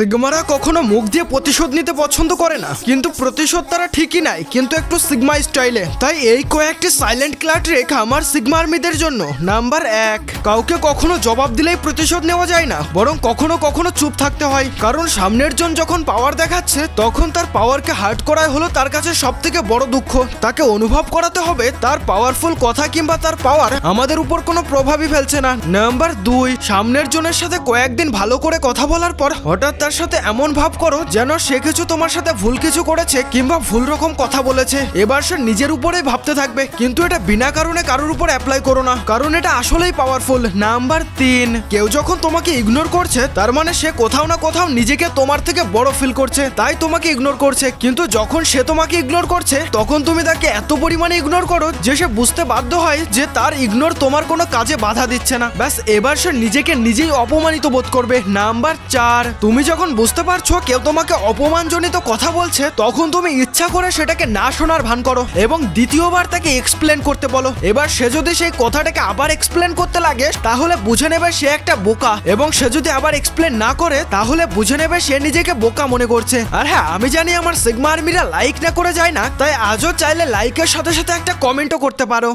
সিগমারা কখনো মুখ দিয়ে প্রতিশোধ নিতে পছন্দ করে না। কিন্তু প্রতিশোধ তারা ঠিকই নাই কিন্তু একটু সিগমা স্টাইলে। তাই এই কয়েকটি সাইলেন্ট ক্লাট রেখ আমার সিগমা আর্মিদের জন্য। নাম্বার এক, কাউকে কখনো জবাব দিলেই প্রতিশোধ নেওয়া যায় না, বরং কখনো কখনো চুপ থাকতে হয়। কারণ সামনের জন যখন পাওয়ার দেখাচ্ছে, তখন তার পাওয়ারকে হার্ট করাই হলো তার কাছে সব থেকে বড় দুঃখ। তাকে অনুভব করাতে হবে তার পাওয়ারফুল কথা কিংবা তার পাওয়ার আমাদের উপর কোনো প্রভাবই ফেলছে না। নাম্বার দুই, সামনের জনের সাথে কয়েকদিন ভালো করে কথা বলার পর হঠাৎ তার সাথে এমন ভাব করো যেন সে কিছু তোমার সাথে ভুল কিছু করেছে কিংবা ভুল রকম কথা বলেছে। এবার সে নিজের উপরেই ভাবতে থাকবে, কিন্তু এটা বিনা কারণে কারোর উপর অ্যাপ্লাই করো না, কারণ এটা আসলেই পাওয়ারফুল নাম্বার তিন, কেউ যখন তোমাকে ইগনোর করছে, তার মানে সে কোথাও না কোথাও নিজেকে তোমার থেকে বড় ফিল করছে, তাই তোমাকে ইগনোর করছে। কিন্তু যখন সে তোমাকে ইগনোর করছে, তখন তুমি তাকে এত পরিমাণে ইগনোর করো যে সে বুঝতে বাধ্য হয় যে তার ইগনোর তোমার কোনো কাজে বাধা দিচ্ছে না। ব্যাস, এবার সে নিজেকে নিজেই অপমানিত বোধ করবে। নাম্বার চার, তুমি যখন বুঝতে পারছ কেউ তোমাকে অপমানজনিত কথা বলছে, তখন তুমি ইচ্ছা করে সেটাকে না শোনার ভান করো এবং দ্বিতীয়বার তাকে এক্সপ্লেন করতে বলো। এবার সে যদি সেই কথাটাকে আবার এক্সপ্লেন করতে লাগে, তাহলে বুঝে নেবে সে একটা বোকা। এবং সে যদি আবার এক্সপ্লেন না করে, তাহলে বুঝে নেবে সে নিজেকে বোকা মনে করছে। আর হ্যাঁ আমি জানি আমার সিগমা আর্মিরা লাইক না করে যায় না, তাই আজও চাইলে লাইকের সাথে সাথে একটা কমেন্টও করতে পারো।